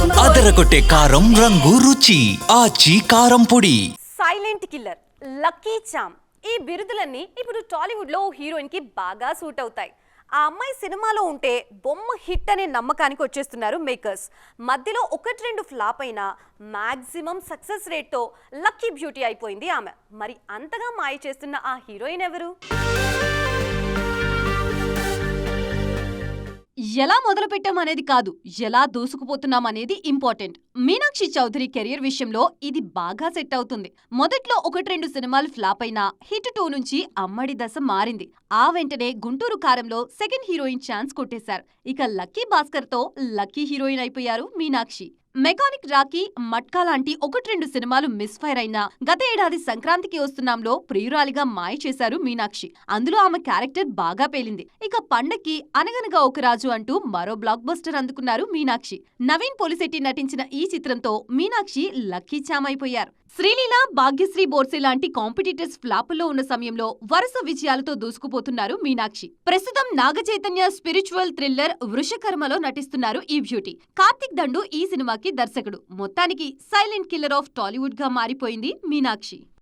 అదరగొట్టే కారం రంగు రుచి ఆచి కారం పొడి. Silent killer lucky charm. ఈ బిరుదులన్నీ ఇప్పుడు టాలీవుడ్లో హీరోయిన్ హీరోయిన్కి బాగా సూట్ అవుతాయి. ఆ అమ్మాయి సినిమాలో ఉంటే బొమ్మ హిట్ అనే నమ్మకానికి వచ్చేస్తున్నారు మేకర్స్. మధ్యలో ఒకటి రెండు ఫ్లాప్ అయినా మ్యాక్సిమం సక్సెస్ రేట్తో లక్కీ బ్యూటీ అయిపోయింది ఆమె. మరి అంతగా మాయ చేస్తున్న ఆ హీరోయిన్ ఎవరు? ఎలా మొదలుపెట్టాం అనేది కాదు ఎలా దూసుకుపోతున్నాం అనేది ఇంపార్టెంట్. మీనాక్షి చౌదరి కెరియర్ విషయంలో ఇది బాగా సెట్ అవుతుంది. మొదట్లో ఒకటి రెండు సినిమాలు ఫ్లాప్ అయినా హిట్ టూ నుంచి అమ్మడి దశ మారింది. ఆ వెంటనే గుంటూరు కారంలో సెకండ్ హీరోయిన్ ఛాన్స్ కొట్టేశారు. ఇక లక్కీ భాస్కర్తో లక్కీ హీరోయిన్ అయిపోయారు మీనాక్షి. మెకానిక్ రాకీ మట్కా లాంటి ఒకటి రెండు సినిమాలు మిస్ఫైర్ అయినా గత ఏడాది సంక్రాంతికి వస్తున్నాంలో ప్రియురాలిగా మాయ చేశారు మీనాక్షి. అందులో ఆమె క్యారెక్టర్ బాగా పేలింది. ఇక పండక్కి అనగనగా ఒక రాజు అంటూ మరో బ్లాక్ బస్టర్ అందుకున్నారు మీనాక్షి. నవీన్ పోలిశెట్టి నటించిన ఈ చిత్రంతో మీనాక్షి లక్కీ చామ్ అయిపోయారు. శ్రీలీల భాగ్యశ్రీ బోర్సే లాంటి కాంపిటీటర్స్ ఫ్లాపుల్లో ఉన్న సమయంలో వరుస విజయాలతో దూసుకుపోతున్నారు మీనాక్షి. ప్రస్తుతం నాగచైతన్య స్పిరిచువల్ థ్రిల్లర్ వృషకర్మలో నటిస్తున్నారు ఈ బ్యూటీ. కార్తిక్ దండు ఈ సినిమాకి దర్శకుడు. మొత్తానికి సైలెంట్ కిల్లర్ ఆఫ్ టాలీవుడ్గా మారిపోయింది మీనాక్షి.